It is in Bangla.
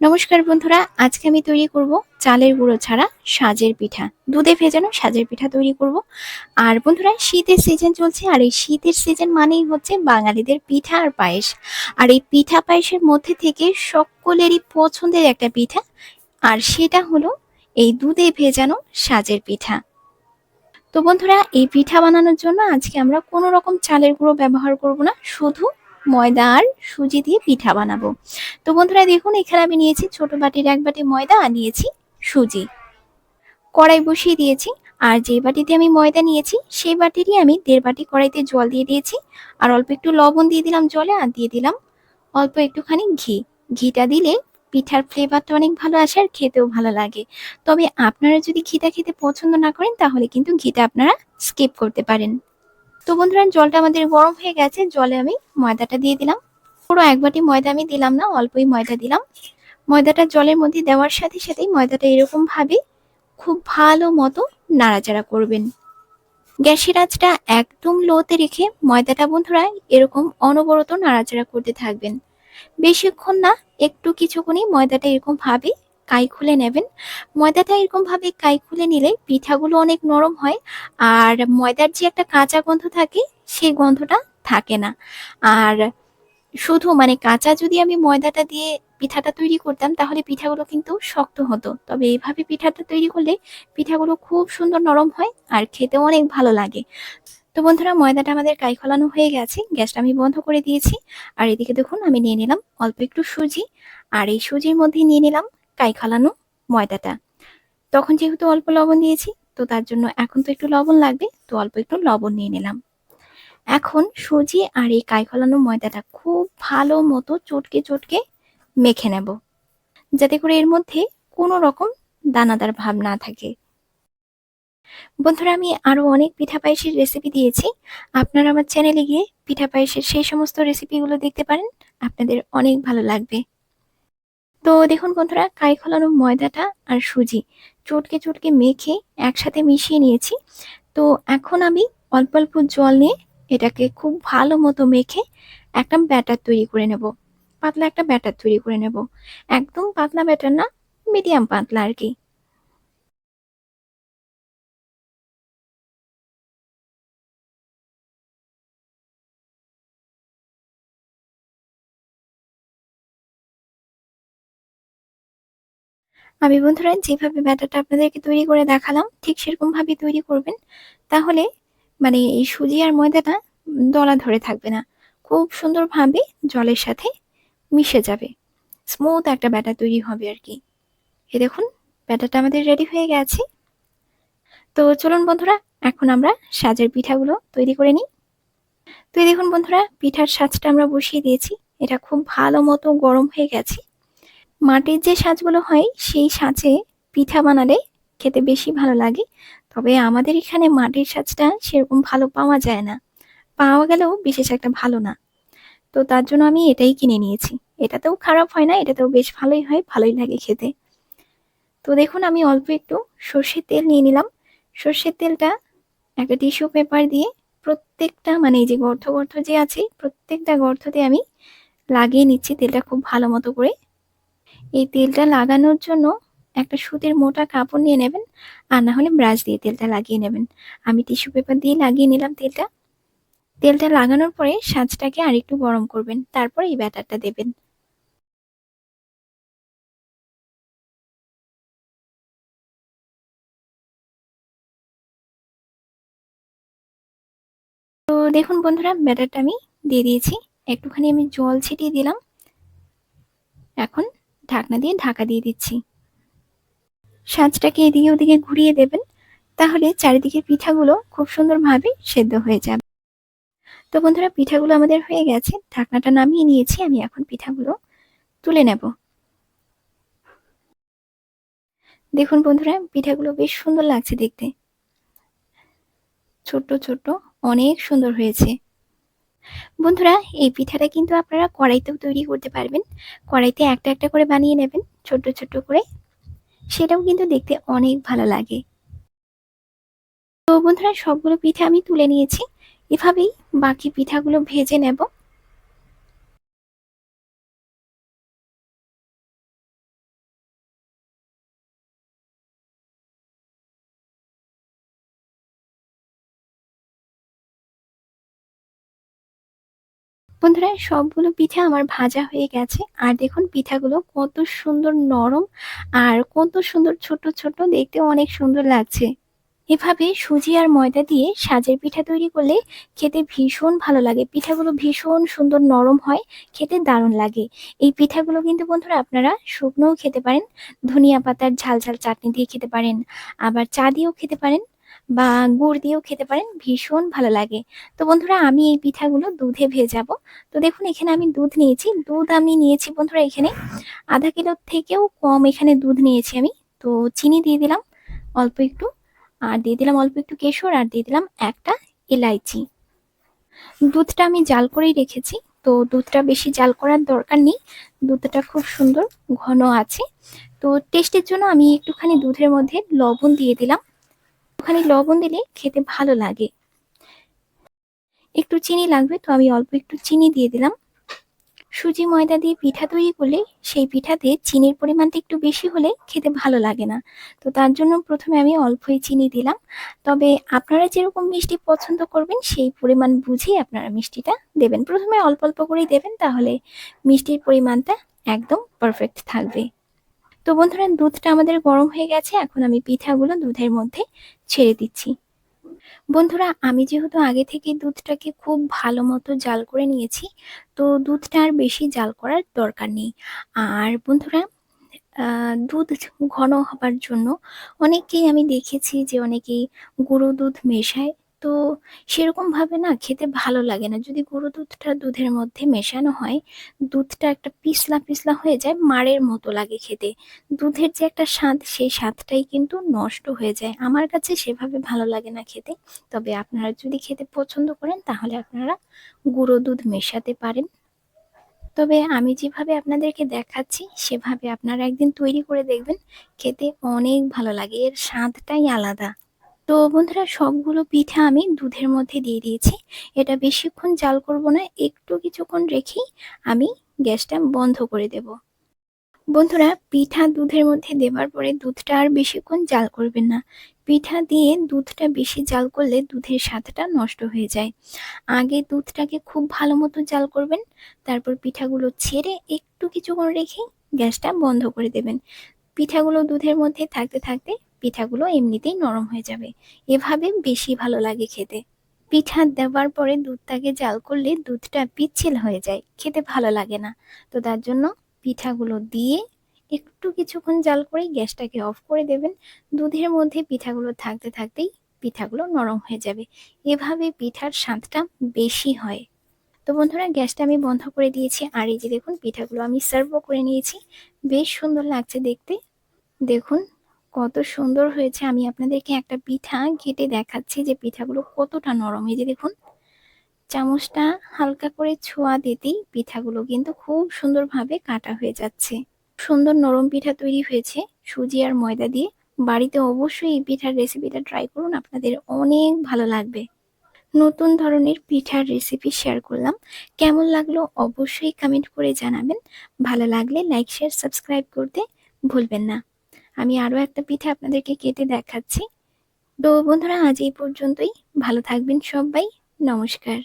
নমস্কার বন্ধুরা, আজকে আমি তৈরি করব চালের গুঁড়ো ছাড়া সাজের পিঠা। দুধে ভেজানো সাজের পিঠা তৈরি করব। আর বন্ধুরা, শীতের সিজন চলছে, আর এই শীতের সিজন মানেই হচ্ছে বাঙালিদের পিঠা আর পায়েস। আর এই পিঠা পায়েসের মধ্যে থেকে সকলেরই পছন্দের একটা পিঠা, আর সেটা হলো এই দুধে ভেজানো সাজের পিঠা। তো বন্ধুরা, এই পিঠা বানানোর জন্য আজকে আমরা কোনো রকম চালের গুঁড়ো ব্যবহার করব না, শুধু ময়দা আর সুজি দিয়ে পিঠা বানাবো। তো বন্ধুরা দেখুন, এখানে আমি নিয়েছি ছোট বাটির এক বাটি ময়দা নিয়েছি সুজি। কড়াই বসিয়ে দিয়েছি, আর যে বাটিতে আমি ময়দা নিয়েছি, সেই বাটিরই আমি দেড় বাটি কড়াইতে জল দিয়ে দিয়েছি। আর অল্প একটু লবণ দিয়ে দিলাম জলে, আর দিয়ে দিলাম অল্প একটুখানি ঘি। ঘিটা দিলে পিঠার ফ্লেভারটা অনেক ভালো আসে আর খেতেও ভালো লাগে। তবে আপনারা যদি ঘিটা খেতে পছন্দ না করেন, তাহলে কিন্তু ঘিটা আপনারা স্কিপ করতে পারেন। তো বন্ধুরা, জলটা আমাদের গরম হয়ে গেছে। জলে আমি ময়দাটা দিয়ে দিলাম। পুরো এক বাটি ময়দা আমি দিলাম না, অল্পই ময়দা দিলাম। ময়দাটা জলের মধ্যে দেওয়ার সাথে সাথেই ময়দাটা এরকম ভাবে খুব ভালো মতো নাড়াচাড়া করবেন। গ্যাসের আঁচটা একদম লোতে রেখে ময়দাটা বন্ধুরা এরকম অনবরত নাড়াচাড়া করতে থাকবেন। বেশিক্ষণ না, একটু কিছুক্ষণই ময়দাটা এরকম ভাবে কাই খুলে নেবেন। ময়দাটা এরকম ভাবে কাই খুলে নিলে পিঠাগুলো অনেক নরম হয় আর ময়দার যে একটা কাঁচা গন্ধ থাকে সেই গন্ধটা থাকে না। আর শুধু মানে কাঁচা যদি আমি ময়দাটা দিয়ে পিঠাটা তৈরি করতাম তাহলে পিঠাগুলো কিন্তু শক্ত হতো। তবে এইভাবে পিঠাটা তৈরি করলে পিঠাগুলো খুব সুন্দর নরম হয় আর খেতেও অনেক ভালো লাগে। তো বন্ধুরা, ময়দাটা আমাদের কাই খোলানো হয়ে গেছে। গ্যাসটা আমি বন্ধ করে দিয়েছি। আর এদিকে দেখুন, আমি নিয়ে নিলাম অল্প একটু সুজি। আর এই সুজির মধ্যে নিয়ে নিলাম কাই খালানো ময়দাটা। তখন যেহেতু অল্প লবণ দিয়েছি, তো তার জন্য এখন তো একটু লবণ লাগবে, তো অল্প একটু লবণ নিয়ে নিলাম। এখন সুজি আর এই কাই খোলানো ময়দাটা খুব ভালো মতো চটকে চটকে মেখে নেব, যাতে করে এর মধ্যে কোনো রকম দানাদার ভাব না থাকে। বন্ধুরা, আমি আরও অনেক পিঠা পায়েসের রেসিপি দিয়েছি। আপনারা আমার চ্যানেলে গিয়ে পিঠা পায়েসের সেই সমস্ত রেসিপিগুলো দেখতে পারেন। আপনাদের অনেক ভালো লাগবে। তো দেখুন বন্ধুরা, কাই খোলানো ময়দাটা আর সুজি চটকে চটকে মেখে একসাথে মিশিয়ে নিয়েছি। তো এখন আমি অল্প অল্প জল নিয়ে এটাকে খুব ভালো মতো মেখে একটা ব্যাটার তৈরি করে নেব। পাতলা একটা ব্যাটার তৈরি করে নেব। একদম পাতলা ব্যাটার না, মিডিয়াম পাতলা আর কি। আমি বন্ধুরা, যেভাবে ব্যাটারটা আপনাদেরকে তৈরি করে দেখালাম, ঠিক সেরকমভাবে তৈরি করবেন। তাহলে মানে এই সুজি আর ময়দাটা দলা ধরে থাকবে না। খুব সুন্দরভাবে জলের সাথে মিশে যাবে। স্মুথ একটা ব্যাটার তৈরি হবে আর কি। এ দেখুন ব্যাটারটা আমাদের রেডি হয়ে গেছে। তো চলুন বন্ধুরা, এখন আমরা সাজের পিঠাগুলো তৈরি করে নিই। তো দেখুন বন্ধুরা, পিঠার সাজটা আমরা বসিয়ে দিয়েছি। এটা খুব ভালো মতো গরম হয়ে গেছে। মাটির যে সাজগুলো হয়, সেই সাজে পিঠা বানালে খেতে বেশি ভালো লাগে। তবে আমাদের এখানে মাটির সাজটা সেরকম ভালো পাওয়া যায় না। পাওয়া গেলেও বিশেষ একটা ভালো না। তো তার জন্য আমি এটাই কিনে নিয়েছি। এটাতেও খারাপ হয় না, এটাতেও বেশ ভালোই হয়, ভালোই লাগে খেতে। তো দেখুন, আমি অল্প একটু সর্ষের তেল নিয়ে নিলাম। সর্ষের তেলটা একটা টিস্যু পেপার দিয়ে প্রত্যেকটা মানে এই যে গর্ত গর্ত যে আছে, প্রত্যেকটা গর্ততে আমি লাগিয়ে নিচ্ছি তেলটা খুব ভালো মতো করে। এই তেলটা লাগানোর জন্য একটা সুতির মোটা কাপড় নিয়ে নেবেন আর না হলে ব্রাশ দিয়ে তেলটা লাগিয়ে নেবেন। আমি টিস্যু পেপার দিয়ে লাগিয়ে নিলাম তেলটা। তেলটা লাগানোর পরে সাজটাকে আরেকটু গরম করবেন, তারপর এই ব্যাটারটা দেবেন। তো দেখুন বন্ধুরা, ব্যাটারটা আমি দিয়ে দিয়েছি। একটুখানি আমি জল ছিটিয়ে দিলাম। এখন ঢাকনা দিয়ে ঢাকা দিয়ে দিচ্ছি। সাজটাকে এদিকে ওদিকে ঘুরিয়ে দেবেন, তাহলে চারিদিকে পিঠাগুলো খুব সুন্দরভাবে সেদ্ধ হয়ে যাবে। তো বন্ধুরা, পিঠাগুলো আমাদের হয়ে গেছে। ঢাকনাটা নামিয়ে নিয়েছি, আমি এখন পিঠাগুলো তুলে নেব। দেখুন বন্ধুরা, পিঠাগুলো বেশ সুন্দর লাগছে দেখতে। ছোট্ট ছোট্ট, অনেক সুন্দর হয়েছে। বন্ধুরা, এই পিঠাটা কিন্তু আপনারা কড়াইতেও তৈরি করতে পারবেন। কড়াইতে একটা একটা করে বানিয়ে নেবেন, ছোট্ট ছোট্ট করে। সেটাও কিন্তু দেখতে অনেক ভালো লাগে। তো বন্ধুরা, সবগুলো পিঠা আমি তুলে নিয়েছি। এভাবেই বাকি পিঠাগুলো ভেজে নেব। বন্ধুরা, সবগুলো পিঠা আমার ভাজা হয়ে গেছে। আর দেখুন, পিঠাগুলো কত সুন্দর নরম আর কত সুন্দর ছোট ছোট, দেখতে অনেক সুন্দর লাগছে। এভাবে সুজি আর ময়দা দিয়ে সাজের পিঠা তৈরি করলে খেতে ভীষণ ভালো লাগে। পিঠাগুলো ভীষণ সুন্দর নরম হয়, খেতে দারুণ লাগে। এই পিঠাগুলো কিন্তু বন্ধুরা, আপনারা শুকনোও খেতে পারেন, ধনিয়া পাতার ঝাল ঝাল চাটনি দিয়ে খেতে পারেন, আবার চা দিয়েও খেতে পারেন। বা গুড় দিয়েও খেতে পারেন, ভীষণ ভালো লাগে। তো বন্ধুরা, আমি এই পিঠাগুলো দুধে ভেজাবো। তো দেখুন, এখানে আমি দুধ নিয়েছি। দুধ আমি নিয়েছি বন্ধুরা এখানে আধা কিলোর থেকেও কম এখানে দুধ নিয়েছি আমি। তো চিনি দিয়ে দিলাম অল্প একটু, আর দিয়ে দিলাম অল্প একটু কেশর, আর দিয়ে দিলাম একটা এলাইচি দুধটা আমি জাল করেই রেখেছি। তো দুধটা বেশি জাল করার দরকার নেই। দুধটা খুব সুন্দর ঘন আছে। তো টেস্টের জন্য আমি একটুখানি দুধের মধ্যে লবণ দিয়ে দিলাম। ওখানে লবণ দিলে খেতে ভালো লাগে। একটু চিনি লাগবে তো আমি অল্প একটু চিনি দিয়ে দিলাম। সুজি ময়দা দিয়ে পিঠা তৈরি করলে সেই পিঠাতে চিনির পরিমাণটা একটু বেশি হলে খেতে ভালো লাগে না। তো তার জন্য প্রথমে আমি অল্পই চিনি দিলাম। তবে আপনারা যেরকম মিষ্টি পছন্দ করবেন সেই পরিমাণ বুঝেই আপনারা মিষ্টিটা দেবেন। প্রথমে অল্প অল্প করেই দেবেন তাহলে মিষ্টির পরিমাণটা একদম পারফেক্ট থাকবে। তো বন্ধুরা, দুধটা আমাদের গরম হয়ে গেছে। এখন আমি পিঠাগুলো দুধের মধ্যে ছেড়ে দিচ্ছি। বন্ধুরা, আমি যেহেতু আগে থেকে দুধটাকে খুব ভালো মতো জাল করে নিয়েছি, তো দুধটা আর বেশি জাল করার দরকার নেই। আর বন্ধুরা দুধ ঘন হবার জন্য অনেকেই আমি দেখেছি যে অনেকেই গুঁড়ো দুধ মেশায়। তো সেরকমভাবে না খেতে ভালো লাগে না। যদি গুঁড়ো দুধটা দুধের মধ্যে মেশানো হয়, দুধটা একটা পিছলা পিছলা হয়ে যায়, মাড়ের মতো লাগে খেতে। দুধের যে একটা স্বাদ, সেই স্বাদটাই কিন্তু নষ্ট হয়ে যায়। আমার কাছে সেভাবে ভালো লাগে না খেতে। তবে আপনারা যদি খেতে পছন্দ করেন, তাহলে আপনারা গুঁড়ো দুধ মেশাতে পারেন। তবে আমি যেভাবে আপনাদেরকে দেখাচ্ছি, সেভাবে আপনারা একদিন তৈরি করে দেখবেন। খেতে অনেক ভালো লাগে। এর স্বাদটাই আলাদা। তো বন্ধুরা, সবগুলো পিঠা আমি দুধের মধ্যে দিয়ে দিয়েছি। এটা বেশিক্ষণ জাল করব না, একটু কিছুক্ষণ রেখেই আমি গ্যাসটা বন্ধ করে দেব। বন্ধুরা, পিঠা দুধের মধ্যে দেবার পরে দুধটা আর বেশিক্ষণ জাল করবেন না। পিঠা দিয়ে দুধটা বেশি জাল করলে দুধের স্বাদটা নষ্ট হয়ে যায়। আগে দুধটাকে খুব ভালো মতো জাল করবেন, তারপর পিঠাগুলো ছেড়ে একটু কিছুক্ষণ রেখেই গ্যাসটা বন্ধ করে দেবেন। পিঠাগুলো দুধের মধ্যে থাকতে থাকতে পিঠাগুলো এমনিতেই নরম হয়ে যাবে। এভাবে বেশি ভালো লাগে খেতে। পিঠা দেওয়ার পরে দুধটাকে জাল করলে দুধটা পিচ্ছিল হয়ে যায়, খেতে ভালো লাগে না। তো তার জন্য পিঠাগুলো দিয়ে একটু কিছুক্ষণ জাল করে গ্যাসটাকে অফ করে দেবেন। দুধের মধ্যে পিঠাগুলো থাকতে থাকতেই পিঠাগুলো নরম হয়ে যাবে। এভাবে পিঠার স্বাদটা বেশি হয়। তো বন্ধুরা, গ্যাসটা আমি বন্ধ করে দিয়েছি। আর এই যে দেখুন, পিঠাগুলো আমি সার্ভও করে নিয়েছি। বেশ সুন্দর লাগছে দেখতে। দেখুন কত সুন্দর হয়েছে। আমি আপনাদেরকে একটা পিঠা ঘেটে দেখাচ্ছি যে পিঠাগুলো কতটা নরম। এই যে দেখুন, চামচটা হালকা করে ছোঁয়া দিতেই পিঠাগুলো কিন্তু খুব সুন্দরভাবে কাটা হয়ে যাচ্ছে। সুন্দর নরম পিঠা তৈরি হয়েছে সুজি আর ময়দা দিয়ে। বাড়িতে অবশ্যই এই পিঠার রেসিপিটা ট্রাই করুন, আপনাদের অনেক ভালো লাগবে। নতুন ধরনের পিঠার রেসিপি শেয়ার করলাম। কেমন লাগল অবশ্যই কমেন্ট করে জানাবেন। ভালো লাগলে লাইক, শেয়ার, সাবস্ক্রাইব করতে ভুলবেন না। আমি আরও একটা পিঠে আপনাদেরকে কেটে দেখাচ্ছি। তো বন্ধুরা, আজ এই পর্যন্তই। ভালো থাকবেন সবাই। নমস্কার।